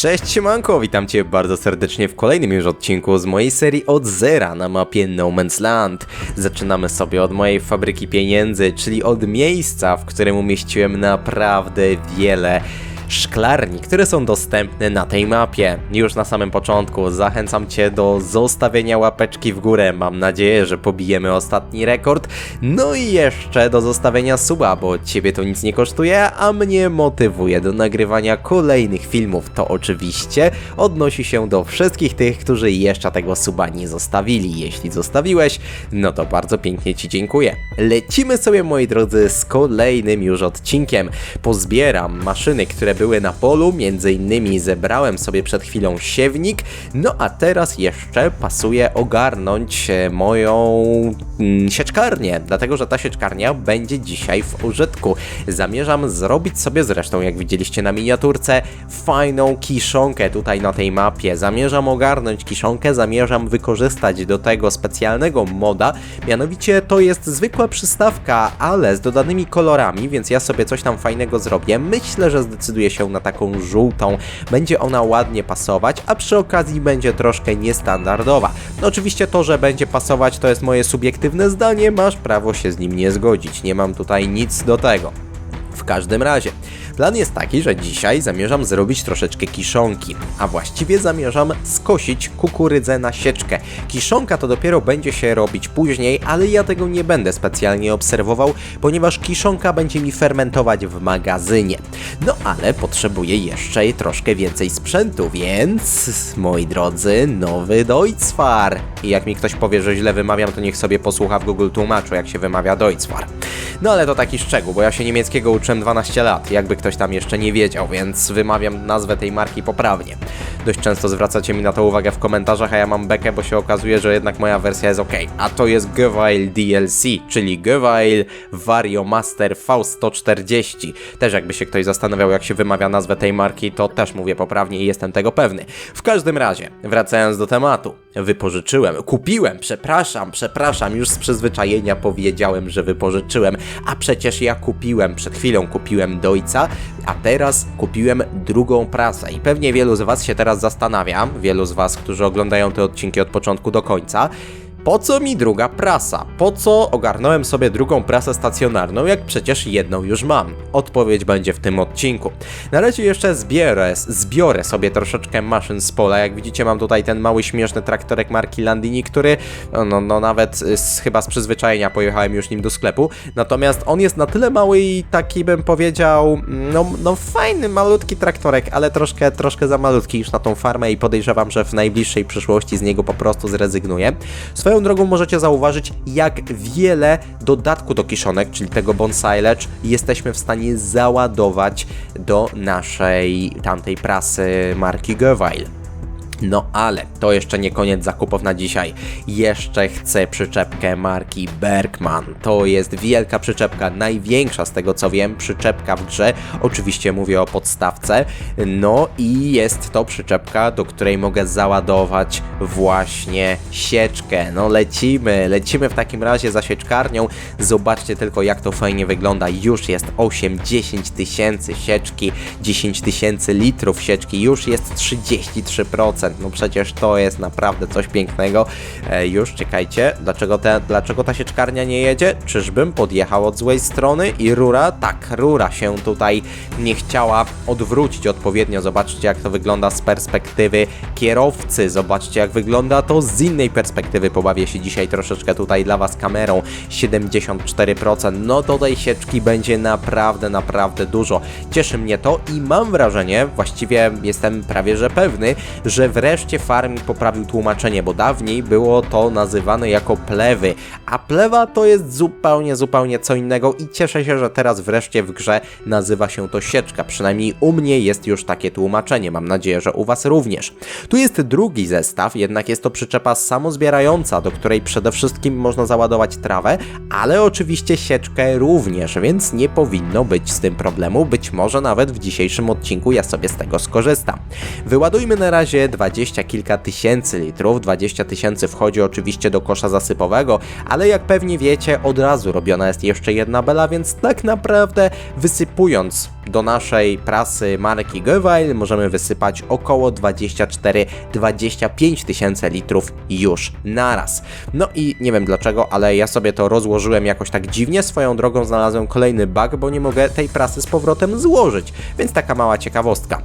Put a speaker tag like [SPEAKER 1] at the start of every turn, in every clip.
[SPEAKER 1] Cześć siemanko, witam Cię bardzo serdecznie w kolejnym już odcinku z mojej serii od zera na mapie No Man's Land. Zaczynamy sobie od mojej fabryki pieniędzy, czyli od miejsca, w którym umieściłem naprawdę wiele szklarni, które są dostępne na tej mapie. Już na samym początku zachęcam Cię do zostawienia łapeczki w górę. Mam nadzieję, że pobijemy ostatni rekord. No i jeszcze do zostawienia suba, bo Ciebie to nic nie kosztuje, a mnie motywuje do nagrywania kolejnych filmów. To oczywiście odnosi się do wszystkich tych, którzy jeszcze tego suba nie zostawili. Jeśli zostawiłeś, no to bardzo pięknie Ci dziękuję. Lecimy sobie, moi drodzy, z kolejnym już odcinkiem. Pozbieram maszyny, które były na polu, między innymi zebrałem sobie przed chwilą siewnik, no a teraz jeszcze pasuje ogarnąć e, moją mm, sieczkarnię, dlatego że ta sieczkarnia będzie dzisiaj w użytku. Zamierzam zrobić sobie zresztą, jak widzieliście na miniaturce, fajną kiszonkę tutaj na tej mapie. Zamierzam ogarnąć kiszonkę, zamierzam wykorzystać do tego specjalnego moda, mianowicie to jest zwykła przystawka, ale z dodanymi kolorami, więc ja sobie coś tam fajnego zrobię. Myślę, że zdecyduję się na taką żółtą. Będzie ona ładnie pasować, a przy okazji będzie troszkę niestandardowa. No oczywiście to, że będzie pasować, to jest moje subiektywne zdanie, masz prawo się z nim nie zgodzić. Nie mam tutaj nic do tego. W każdym razie, plan jest taki, że dzisiaj zamierzam zrobić troszeczkę kiszonki, a właściwie zamierzam skosić kukurydzę na sieczkę. Kiszonka to dopiero będzie się robić później, ale ja tego nie będę specjalnie obserwował, ponieważ kiszonka będzie mi fermentować w magazynie. No ale potrzebuję jeszcze troszkę więcej sprzętu, więc moi drodzy, nowy Deutzfar. I jak mi ktoś powie, że źle wymawiam, to niech sobie posłucha w Google tłumaczu, jak się wymawia Deutzfar. No ale to taki szczegół, bo ja się niemieckiego uczyłem 12 lat, jakby ktoś tam jeszcze nie wiedział, więc wymawiam nazwę tej marki poprawnie. Dość często zwracacie mi na to uwagę w komentarzach, a ja mam bekę, bo się okazuje, że jednak moja wersja jest ok. A to jest Geweil DLC, czyli Geweil Vario Master V140. Też jakby się ktoś zastanawiał, jak się wymawia nazwę tej marki, to też mówię poprawnie i jestem tego pewny. W każdym razie, wracając do tematu. Wypożyczyłem, kupiłem, przepraszam, przepraszam, już z przyzwyczajenia powiedziałem, że wypożyczyłem, a przecież ja kupiłem, przed chwilą kupiłem Dojca, a teraz kupiłem drugą prasę i pewnie wielu z Was się teraz zastanawia, wielu z Was, którzy oglądają te odcinki od początku do końca, po co mi druga prasa? Po co ogarnąłem sobie drugą prasę stacjonarną, jak przecież jedną już mam? Odpowiedź będzie w tym odcinku. Na razie jeszcze zbiorę, zbiorę sobie troszeczkę maszyn z pola. Jak widzicie, mam tutaj ten mały śmieszny traktorek marki Landini, który, no, no nawet z, chyba z przyzwyczajenia pojechałem już nim do sklepu. Natomiast on jest na tyle mały i taki bym powiedział, no, no fajny, malutki traktorek, ale troszkę, troszkę za malutki już na tą farmę i podejrzewam, że w najbliższej przyszłości z niego po prostu zrezygnuję. Swoją drogą możecie zauważyć, jak wiele dodatku do kiszonek, czyli tego bonsilage, jesteśmy w stanie załadować do naszej tamtej prasy marki Geweil. No ale to jeszcze nie koniec zakupów na dzisiaj. Jeszcze chcę przyczepkę marki Bergman. To jest wielka przyczepka, największa z tego co wiem, przyczepka w grze. Oczywiście mówię o podstawce. No i jest to przyczepka, do której mogę załadować właśnie sieczkę. No lecimy, lecimy w takim razie za sieczkarnią. Zobaczcie tylko jak to fajnie wygląda. Już jest 8-10 tysięcy sieczki, 10 tysięcy litrów sieczki, już jest 33%. No przecież to jest naprawdę coś pięknego. E, już czekajcie, dlaczego, te, dlaczego ta sieczkarnia nie jedzie? Czyżbym podjechał od złej strony i rura? Tak, rura się tutaj nie chciała odwrócić odpowiednio. Zobaczcie jak to wygląda z perspektywy kierowcy. Zobaczcie jak wygląda to z innej perspektywy. Pobawię się dzisiaj troszeczkę tutaj dla Was kamerą. 74%. No to tej sieczki będzie naprawdę, naprawdę dużo. Cieszy mnie to i mam wrażenie, właściwie jestem prawie że pewny, że wreszcie Farming poprawił tłumaczenie, bo dawniej było to nazywane jako plewy, a plewa to jest zupełnie, zupełnie co innego i cieszę się, że teraz wreszcie w grze nazywa się to sieczka. Przynajmniej u mnie jest już takie tłumaczenie, mam nadzieję, że u Was również. Tu jest drugi zestaw, jednak jest to przyczepa samozbierająca, do której przede wszystkim można załadować trawę, ale oczywiście sieczkę również, więc nie powinno być z tym problemu. Być może nawet w dzisiejszym odcinku ja sobie z tego skorzystam. Wyładujmy na razie 20 dwadzieścia kilka tysięcy litrów. 20 tysięcy wchodzi oczywiście do kosza zasypowego, ale jak pewnie wiecie, od razu robiona jest jeszcze jedna bela, więc tak naprawdę wysypując do naszej prasy marki Geweil możemy wysypać około 24-25 tysięcy litrów już naraz. No i nie wiem dlaczego, ale ja sobie to rozłożyłem jakoś tak dziwnie. Swoją drogą znalazłem kolejny bug, bo nie mogę tej prasy z powrotem złożyć, więc taka mała ciekawostka.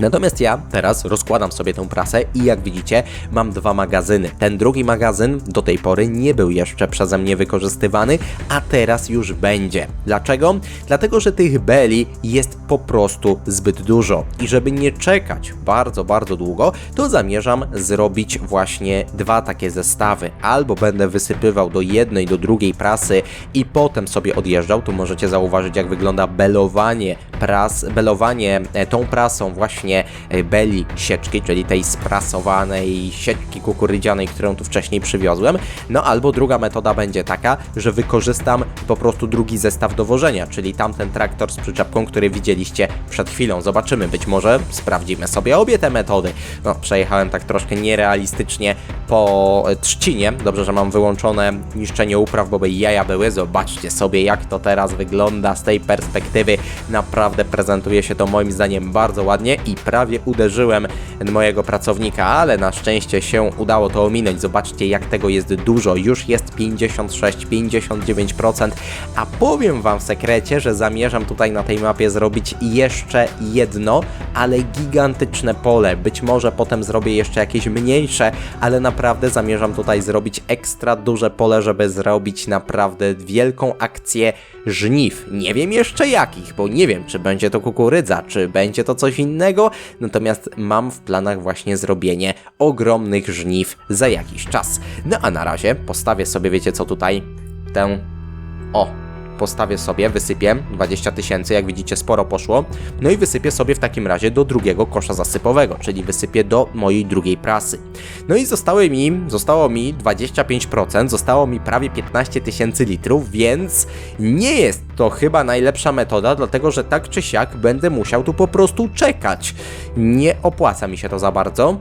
[SPEAKER 1] Natomiast ja teraz rozkładam sobie tę prasę i jak widzicie mam dwa magazyny. Ten drugi magazyn do tej pory nie był jeszcze przeze mnie wykorzystywany, a teraz już będzie. Dlaczego? Dlatego, że tych beli jest po prostu zbyt dużo i żeby nie czekać bardzo, bardzo długo, to zamierzam zrobić właśnie dwa takie zestawy. Albo będę wysypywał do jednej, do drugiej prasy i potem sobie odjeżdżał. Tu możecie zauważyć jak wygląda belowanie pras, belowanie e, tą prasą właśnie e, beli sieczki, czyli tej sprasowanej sieczki kukurydzianej, którą tu wcześniej przywiozłem. No albo druga metoda będzie taka, że wykorzystam po prostu drugi zestaw dowożenia, czyli tamten traktor z przyczepką, który widzieliście przed chwilą. Zobaczymy, być może sprawdzimy sobie obie te metody. No, przejechałem tak troszkę nierealistycznie po e, trzcinie. Dobrze, że mam wyłączone niszczenie upraw, bo by jaja były. Zobaczcie sobie, jak to teraz wygląda z tej perspektywy. Naprawdę prezentuje się to moim zdaniem bardzo ładnie i prawie uderzyłem mojego pracownika, ale na szczęście się udało to ominąć. Zobaczcie, jak tego jest dużo. Już jest 56-59%, a powiem Wam w sekrecie, że zamierzam tutaj na tej mapie zrobić jeszcze jedno, ale gigantyczne pole. Być może potem zrobię jeszcze jakieś mniejsze, ale naprawdę zamierzam tutaj zrobić ekstra duże pole, żeby zrobić naprawdę wielką akcję żniw. Nie wiem jeszcze jakich, bo nie wiem, czy będzie to kukurydza, czy będzie to coś innego, natomiast mam w planach właśnie zrobienie ogromnych żniw za jakiś czas. No a na razie postawię sobie, wiecie co tutaj? Tę... O, postawię sobie, wysypię 20 tysięcy, jak widzicie sporo poszło, no i wysypię sobie w takim razie do drugiego kosza zasypowego, czyli wysypię do mojej drugiej prasy. No i zostały mi, zostało mi 25%, zostało mi prawie 15 tysięcy litrów, więc nie jest to chyba najlepsza metoda, dlatego że tak czy siak będę musiał tu po prostu czekać. Nie opłaca mi się to za bardzo.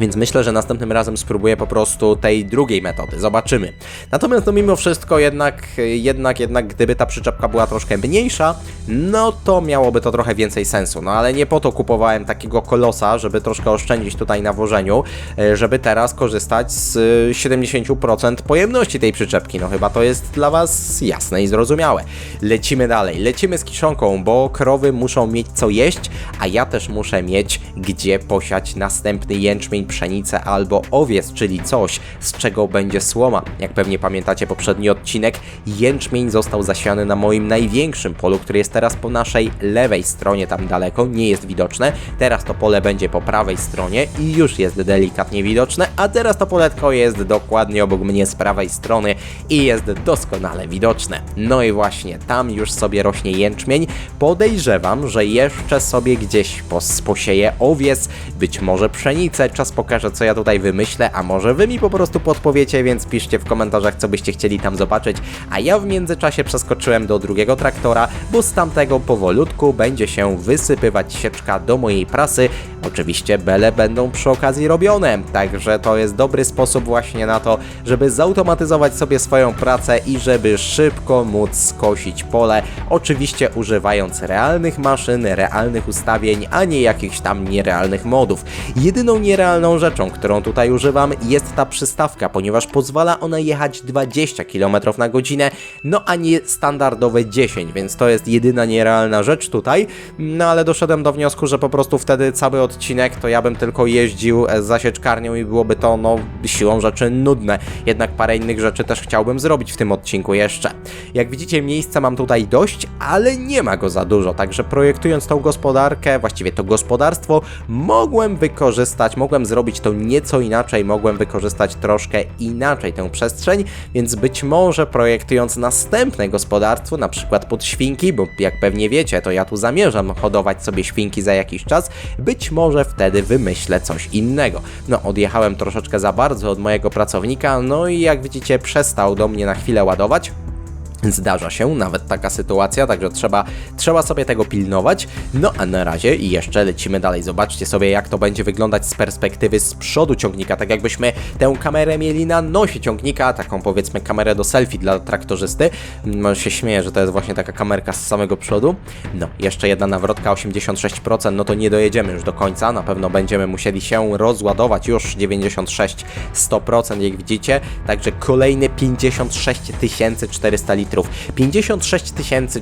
[SPEAKER 1] Więc myślę, że następnym razem spróbuję po prostu tej drugiej metody. Zobaczymy. Natomiast no mimo wszystko jednak, jednak, jednak gdyby ta przyczepka była troszkę mniejsza, no to miałoby to trochę więcej sensu. No ale nie po to kupowałem takiego kolosa, żeby troszkę oszczędzić tutaj na wożeniu, e, żeby teraz korzystać z 70% pojemności tej przyczepki. No chyba to jest dla Was jasne i zrozumiałe. Lecimy dalej. Lecimy z kiszonką, bo krowy muszą mieć co jeść, a ja też muszę mieć gdzie posiać następny jęczmień pszenicę albo owiec, czyli coś, z czego będzie słoma. Jak pewnie pamiętacie poprzedni odcinek, jęczmień został zasiany na moim największym polu, który jest teraz po naszej lewej stronie, tam daleko, nie jest widoczne. Teraz to pole będzie po prawej stronie i już jest delikatnie widoczne, a teraz to poletko jest dokładnie obok mnie z prawej strony i jest doskonale widoczne. No i właśnie, tam już sobie rośnie jęczmień. Podejrzewam, że jeszcze sobie gdzieś pos posieje owiec, być może pszenicę, czas pokażę, co ja tutaj wymyślę, a może wy mi po prostu podpowiecie, więc piszcie w komentarzach, co byście chcieli tam zobaczyć. A ja w międzyczasie przeskoczyłem do drugiego traktora, bo z tamtego powolutku będzie się wysypywać sieczka do mojej prasy. Oczywiście bele będą przy okazji robione, także to jest dobry sposób właśnie na to, żeby zautomatyzować sobie swoją pracę i żeby szybko móc skosić pole, oczywiście używając realnych maszyn, realnych ustawień, a nie jakichś tam nierealnych modów. Jedyną nierealną rzeczą, którą tutaj używam jest ta przystawka, ponieważ pozwala ona jechać 20 km na godzinę, no a nie standardowe 10, więc to jest jedyna nierealna rzecz tutaj, no ale doszedłem do wniosku, że po prostu wtedy cały odcinek to ja bym tylko jeździł z zasieczkarnią i byłoby to no siłą rzeczy nudne, jednak parę innych rzeczy też chciałbym zrobić w tym odcinku jeszcze. Jak widzicie miejsca mam tutaj dość, ale nie ma go za dużo, także projektując tą gospodarkę, właściwie to gospodarstwo, mogłem wykorzystać, mogłem zrobić to nieco inaczej, mogłem wykorzystać troszkę inaczej tę przestrzeń, więc być może projektując następne gospodarstwo, na przykład pod świnki, bo jak pewnie wiecie, to ja tu zamierzam hodować sobie świnki za jakiś czas, być może wtedy wymyślę coś innego. No, odjechałem troszeczkę za bardzo od mojego pracownika, no i jak widzicie przestał do mnie na chwilę ładować, Zdarza się nawet taka sytuacja, także trzeba, trzeba sobie tego pilnować. No a na razie jeszcze lecimy dalej. Zobaczcie sobie, jak to będzie wyglądać z perspektywy z przodu ciągnika, tak jakbyśmy tę kamerę mieli na nosie ciągnika, taką powiedzmy kamerę do selfie dla traktorzysty. Może się śmieję, że to jest właśnie taka kamerka z samego przodu. No, jeszcze jedna nawrotka, 86%, no to nie dojedziemy już do końca, na pewno będziemy musieli się rozładować już 96-100%, jak widzicie, także kolejne 56 400 litrów. 56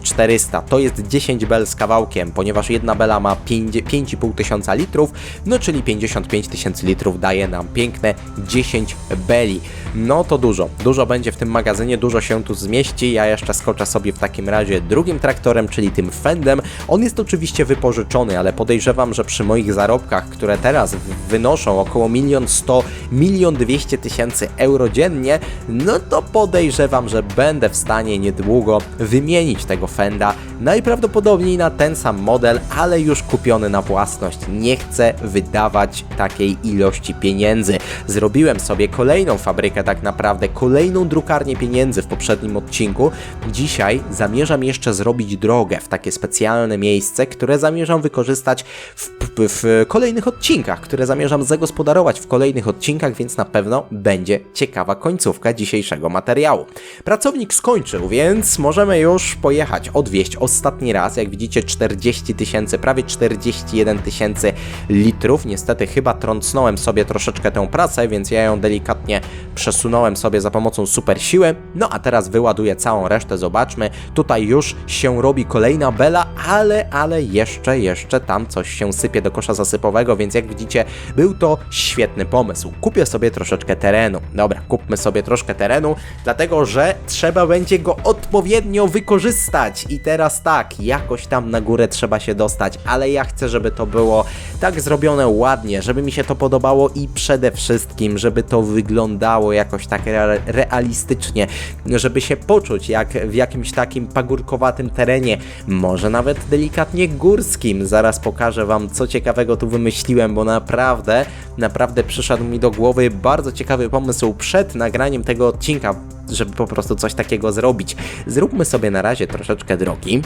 [SPEAKER 1] 400 to jest 10 bel z kawałkiem, ponieważ jedna bela ma 5,5 tysiąca litrów, no czyli 55 tysięcy litrów daje nam piękne 10 beli. No to dużo, dużo będzie w tym magazynie, dużo się tu zmieści. Ja jeszcze skoczę sobie w takim razie drugim traktorem, czyli tym Fendem. On jest oczywiście wypożyczony, ale podejrzewam, że przy moich zarobkach, które teraz wynoszą około 1 100 milion 200 tysięcy euro dziennie, no to podejrzewam, że będę w stanie niedługo wymienić tego Fenda najprawdopodobniej na ten sam model, ale już kupiony na własność. Nie chcę wydawać takiej ilości pieniędzy. Zrobiłem sobie kolejną fabrykę, tak naprawdę kolejną drukarnię pieniędzy w poprzednim odcinku. Dzisiaj zamierzam jeszcze zrobić drogę w takie specjalne miejsce, które zamierzam wykorzystać w, w kolejnych odcinkach, które zamierzam zagospodarować w kolejnych odcinkach, więc na pewno będzie ciekawa końcówka dzisiejszego materiału. Pracownik skończył, więc możemy już pojechać, odwieźć ostatni raz. Jak widzicie, 40 tysięcy, prawie 41 tysięcy litrów. Niestety chyba trącnąłem sobie troszeczkę tę pracę, więc ja ją delikatnie przesunąłem sobie za pomocą super siły. No a teraz wyładuję całą resztę, zobaczmy. Tutaj już się robi kolejna bela, ale, ale jeszcze, jeszcze tam coś się sypie do kosza zasypowego, więc jak widzicie, był to świetny pomysł. Kupię sobie troszeczkę terenu. Dobra, kupmy sobie troszkę terenu, dlatego że trzeba będzie go odpowiednio wykorzystać. I teraz tak, jakoś tam na górę trzeba się dostać, ale ja chcę, żeby to było tak zrobione ładnie, żeby mi się to podobało i przede wszystkim, żeby to wyglądało jakoś tak re realistycznie, żeby się poczuć jak w jakimś takim pagórkowatym terenie, może nawet delikatnie górskim. Zaraz pokażę Wam, co ciekawego tu wymyśliłem, bo naprawdę, naprawdę przyszedł mi do głowy bardzo ciekawy pomysł przed nagraniem tego odcinka, żeby po prostu coś takiego zrobić. Zróbmy sobie na razie troszeczkę drogi.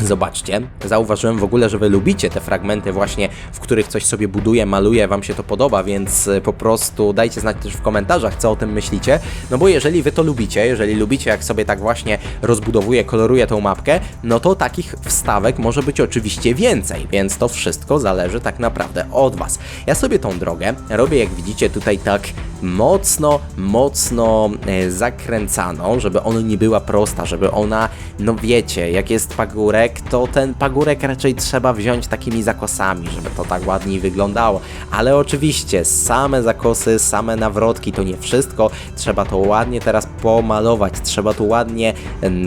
[SPEAKER 1] Zobaczcie, zauważyłem w ogóle, że wy lubicie te fragmenty właśnie, w których coś sobie buduje, maluje, wam się to podoba, więc e, po prostu dajcie znać też w komentarzach, co o tym myślicie, no bo jeżeli wy to lubicie, jeżeli lubicie jak sobie tak właśnie rozbudowuję, koloruję tą mapkę, no to takich wstawek może być oczywiście więcej, więc to wszystko zależy tak naprawdę od was. Ja sobie tą drogę robię, jak widzicie tutaj tak mocno, mocno e, zakręcaną, żeby ona nie była prosta, żeby ona, no wiecie, jak jest pagórek, to ten pagórek raczej trzeba wziąć takimi zakosami, żeby to tak ładniej wyglądało. Ale oczywiście same zakosy, same nawrotki to nie wszystko. Trzeba to ładnie teraz pomalować, trzeba tu ładnie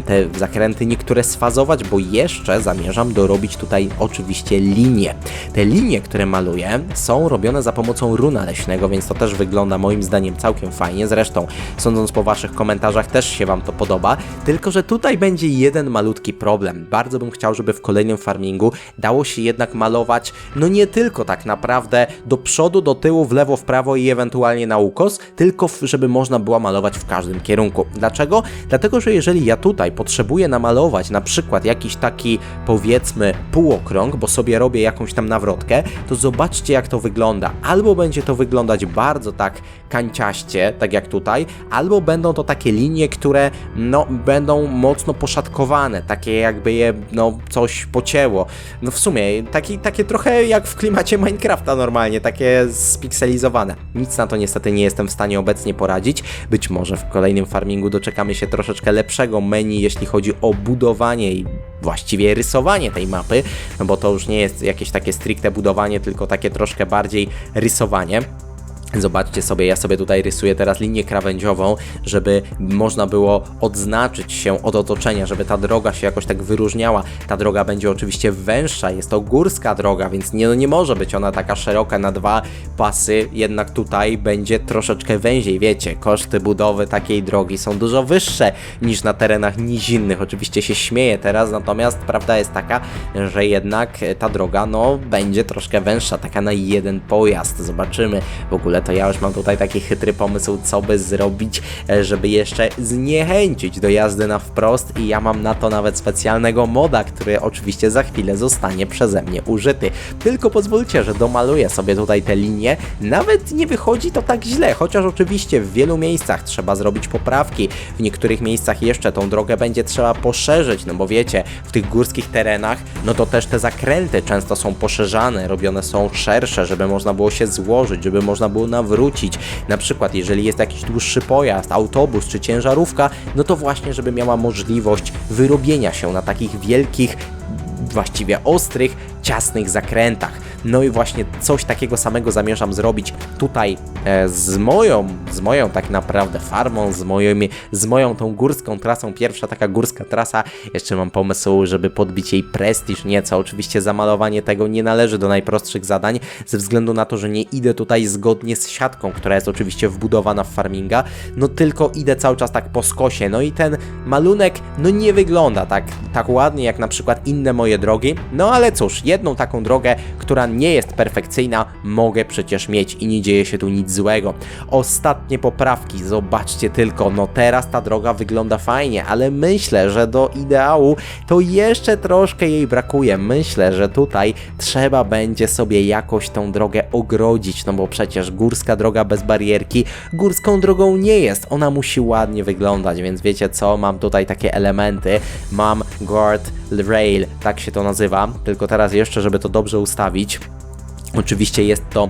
[SPEAKER 1] te zakręty niektóre sfazować, bo jeszcze zamierzam dorobić tutaj oczywiście linie. Te linie, które maluję, są robione za pomocą runa leśnego, więc to też wygląda moim zdaniem całkiem fajnie. Zresztą, sądząc po Waszych komentarzach, też się Wam to podoba. Tylko, że tutaj będzie jeden malutki problem. Bardzo bym chciał, żeby w kolejnym farmingu dało się jednak malować, no nie tylko tak naprawdę do przodu, do tyłu, w lewo, w prawo i ewentualnie na ukos, tylko żeby można było malować w każdym kierunku. Dlaczego? Dlatego, że jeżeli ja tutaj potrzebuję namalować na przykład jakiś taki powiedzmy półokrąg, bo sobie robię jakąś tam nawrotkę, to zobaczcie jak to wygląda. Albo będzie to wyglądać bardzo tak kanciaście, tak jak tutaj, albo będą to takie linie, które no będą mocno poszatkowane, takie jakby je no coś pocięło. No w sumie taki, takie trochę jak w klimacie Minecrafta normalnie, takie spikselizowane. Nic na to niestety nie jestem w stanie obecnie poradzić. Być może w kolejnym farmingu doczekamy się troszeczkę lepszego menu, jeśli chodzi o budowanie i właściwie rysowanie tej mapy, no bo to już nie jest jakieś takie stricte budowanie, tylko takie troszkę bardziej rysowanie. Zobaczcie sobie, ja sobie tutaj rysuję teraz linię krawędziową, żeby można było odznaczyć się od otoczenia, żeby ta droga się jakoś tak wyróżniała. Ta droga będzie oczywiście węższa, jest to górska droga, więc nie, no nie może być ona taka szeroka na dwa pasy, jednak tutaj będzie troszeczkę węziej. Wiecie, koszty budowy takiej drogi są dużo wyższe niż na terenach nizinnych. Oczywiście się śmieję teraz, natomiast prawda jest taka, że jednak ta droga no będzie troszkę węższa, taka na jeden pojazd. Zobaczymy w ogóle ogóle, to ja już mam tutaj taki chytry pomysł, co by zrobić, e, żeby jeszcze zniechęcić do jazdy na wprost i ja mam na to nawet specjalnego moda, który oczywiście za chwilę zostanie przeze mnie użyty. Tylko pozwólcie, że domaluję sobie tutaj te linie. Nawet nie wychodzi to tak źle, chociaż oczywiście w wielu miejscach trzeba zrobić poprawki. W niektórych miejscach jeszcze tą drogę będzie trzeba poszerzyć, no bo wiecie, w tych górskich terenach, no to też te zakręty często są poszerzane, robione są szersze, żeby można było się złożyć, żeby można było nawrócić. Na przykład, jeżeli jest jakiś dłuższy pojazd, autobus czy ciężarówka, no to właśnie, żeby miała możliwość wyrobienia się na takich wielkich właściwie ostrych, ciasnych zakrętach. No i właśnie coś takiego samego zamierzam zrobić tutaj e, z moją, z moją tak naprawdę farmą, z, moimi, z moją tą górską trasą. Pierwsza taka górska trasa. Jeszcze mam pomysł, żeby podbić jej prestiż nieco. Oczywiście zamalowanie tego nie należy do najprostszych zadań, ze względu na to, że nie idę tutaj zgodnie z siatką, która jest oczywiście wbudowana w farminga, no tylko idę cały czas tak po skosie. No i ten malunek, no nie wygląda tak, tak ładnie jak na przykład inne moje drogi. No ale cóż, jedną taką drogę, która nie jest perfekcyjna, mogę przecież mieć i nie dzieje się tu nic złego. Ostatnie poprawki, zobaczcie tylko, no teraz ta droga wygląda fajnie, ale myślę, że do ideału to jeszcze troszkę jej brakuje. Myślę, że tutaj trzeba będzie sobie jakoś tą drogę ogrodzić, no bo przecież górska droga bez barierki górską drogą nie jest. Ona musi ładnie wyglądać, więc wiecie co, mam tutaj takie elementy. Mam guard rail, tak się to nazywa, tylko teraz jeszcze, żeby to dobrze ustawić. Oczywiście jest to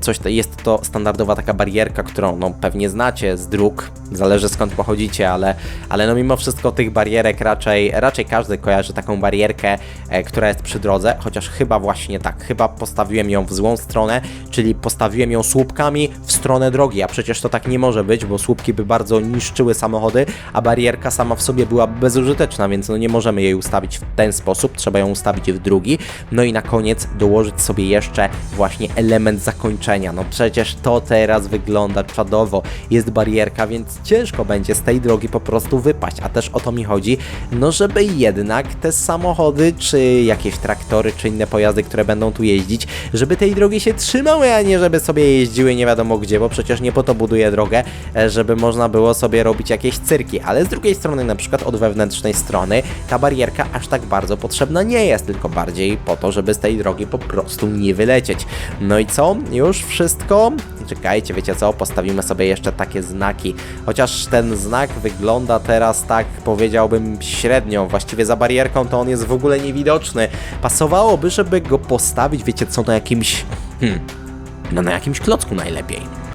[SPEAKER 1] coś, jest to standardowa taka barierka, którą no, pewnie znacie z dróg, zależy skąd pochodzicie, ale, ale no mimo wszystko tych barierek raczej, raczej każdy kojarzy taką barierkę, e, która jest przy drodze, chociaż chyba właśnie tak, chyba postawiłem ją w złą stronę, czyli postawiłem ją słupkami w stronę drogi, a przecież to tak nie może być, bo słupki by bardzo niszczyły samochody, a barierka sama w sobie była bezużyteczna, więc no nie możemy jej ustawić w ten sposób, trzeba ją ustawić w drugi, no i na koniec dołożyć sobie jeszcze właśnie element zakończenia. No przecież to teraz wygląda czadowo. Jest barierka, więc ciężko będzie z tej drogi po prostu wypaść. A też o to mi chodzi, no żeby jednak te samochody, czy jakieś traktory, czy inne pojazdy, które będą tu jeździć, żeby tej drogi się trzymały, a nie żeby sobie jeździły nie wiadomo gdzie, bo przecież nie po to buduję drogę, e, żeby można było sobie robić jakieś cyrki. Ale z drugiej strony, na przykład od wewnętrznej strony, ta barierka aż tak bardzo potrzebna nie jest, tylko bardziej po to, żeby z tej drogi po prostu nie wylecieć lecieć. No i co? Już wszystko? Czekajcie, wiecie co? Postawimy sobie jeszcze takie znaki. Chociaż ten znak wygląda teraz tak, powiedziałbym, średnio. Właściwie za barierką to on jest w ogóle niewidoczny. Pasowałoby, żeby go postawić, wiecie co, na jakimś... Hmm, no na jakimś klocku najlepiej.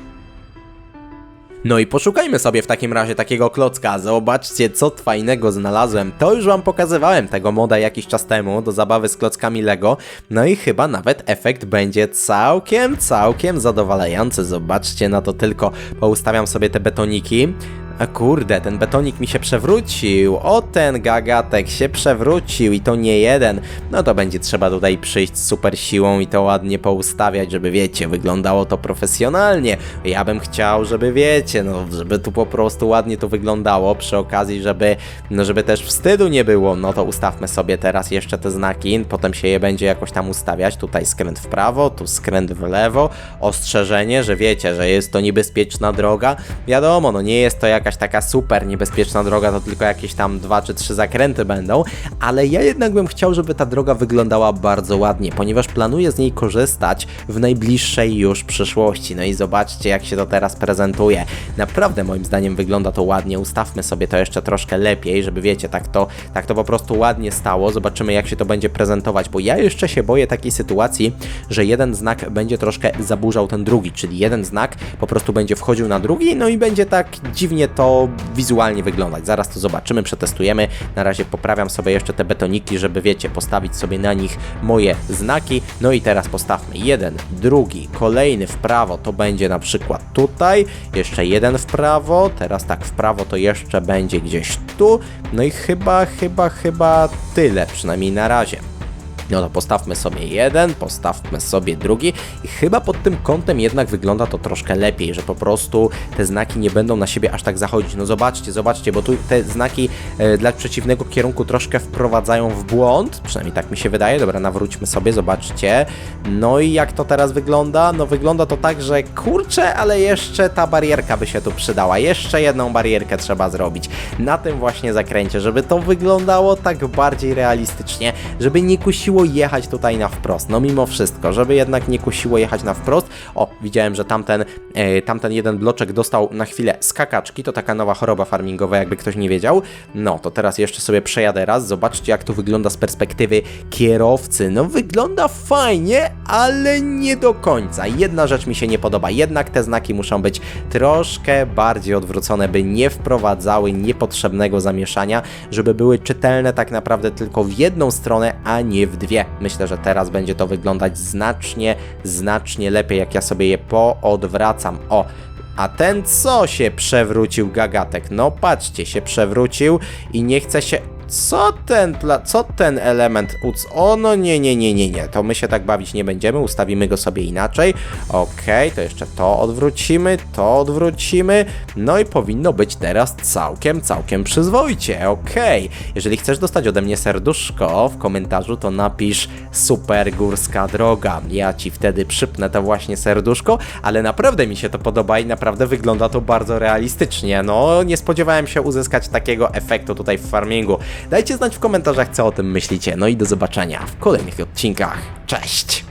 [SPEAKER 1] No i poszukajmy sobie w takim razie takiego klocka. Zobaczcie, co fajnego znalazłem. To już wam pokazywałem tego moda jakiś czas temu do zabawy z klockami Lego. No i chyba nawet efekt będzie całkiem, całkiem zadowalający. Zobaczcie na to tylko. Poustawiam sobie te betoniki. A kurde, ten betonik mi się przewrócił. O, ten gagatek się przewrócił i to nie jeden. No to będzie trzeba tutaj przyjść z super siłą i to ładnie poustawiać, żeby wiecie, wyglądało to profesjonalnie. Ja bym chciał, żeby wiecie, no żeby tu po prostu ładnie to wyglądało. Przy okazji, żeby, no żeby też wstydu nie było. No to ustawmy sobie teraz jeszcze te znaki, potem się je będzie jakoś tam ustawiać. Tutaj skręt w prawo, tu skręt w lewo. Ostrzeżenie, że wiecie, że jest to niebezpieczna droga. Wiadomo, no nie jest to jakaś jakaś taka super niebezpieczna droga, to tylko jakieś tam dwa czy trzy zakręty będą, ale ja jednak bym chciał, żeby ta droga wyglądała bardzo ładnie, ponieważ planuję z niej korzystać w najbliższej już przyszłości. No i zobaczcie, jak się to teraz prezentuje. Naprawdę moim zdaniem wygląda to ładnie. Ustawmy sobie to jeszcze troszkę lepiej, żeby wiecie, tak to, tak to po prostu ładnie stało. Zobaczymy, jak się to będzie prezentować, bo ja jeszcze się boję takiej sytuacji, że jeden znak będzie troszkę zaburzał ten drugi, czyli jeden znak po prostu będzie wchodził na drugi, no i będzie tak dziwnie to to wizualnie wyglądać. Zaraz to zobaczymy, przetestujemy. Na razie poprawiam sobie jeszcze te betoniki, żeby wiecie, postawić sobie na nich moje znaki. No i teraz postawmy jeden, drugi, kolejny w prawo, to będzie na przykład tutaj, jeszcze jeden w prawo, teraz tak w prawo to jeszcze będzie gdzieś tu. No i chyba, chyba, chyba tyle, przynajmniej na razie. No to postawmy sobie jeden, postawmy sobie drugi i chyba pod tym kątem jednak wygląda to troszkę lepiej, że po prostu te znaki nie będą na siebie aż tak zachodzić. No zobaczcie, zobaczcie, bo tu te znaki e, dla przeciwnego kierunku troszkę wprowadzają w błąd, przynajmniej tak mi się wydaje. Dobra, nawróćmy sobie, zobaczcie. No i jak to teraz wygląda? No wygląda to tak, że kurczę, ale jeszcze ta barierka by się tu przydała. Jeszcze jedną barierkę trzeba zrobić na tym właśnie zakręcie, żeby to wyglądało tak bardziej realistycznie, żeby nie kusiło jechać tutaj na wprost. No mimo wszystko, żeby jednak nie kusiło jechać na wprost. O, widziałem, że tamten, e, tamten jeden bloczek dostał na chwilę skakaczki, to taka nowa choroba farmingowa, jakby ktoś nie wiedział. No, to teraz jeszcze sobie przejadę raz, zobaczcie jak to wygląda z perspektywy kierowcy. No wygląda fajnie, ale nie do końca. Jedna rzecz mi się nie podoba, jednak te znaki muszą być troszkę bardziej odwrócone, by nie wprowadzały niepotrzebnego zamieszania, żeby były czytelne tak naprawdę tylko w jedną stronę, a nie w dwie. Myślę, że teraz będzie to wyglądać znacznie, znacznie lepiej, jak ja sobie je poodwracam. O, a ten co się przewrócił gagatek? No patrzcie, się przewrócił i nie chce się. Co ten, co ten element. O no nie, nie, nie, nie, nie, to my się tak bawić nie będziemy, ustawimy go sobie inaczej. Okej, to jeszcze to odwrócimy, to odwrócimy. No i powinno być teraz całkiem, całkiem przyzwoicie, okej. Jeżeli chcesz dostać ode mnie serduszko w komentarzu, to napisz super górska droga. Ja ci wtedy przypnę to właśnie serduszko, ale naprawdę mi się to podoba i naprawdę wygląda to bardzo realistycznie. No, nie spodziewałem się uzyskać takiego efektu tutaj w farmingu. Dajcie znać w komentarzach, co o tym myślicie. No i do zobaczenia w kolejnych odcinkach. Cześć!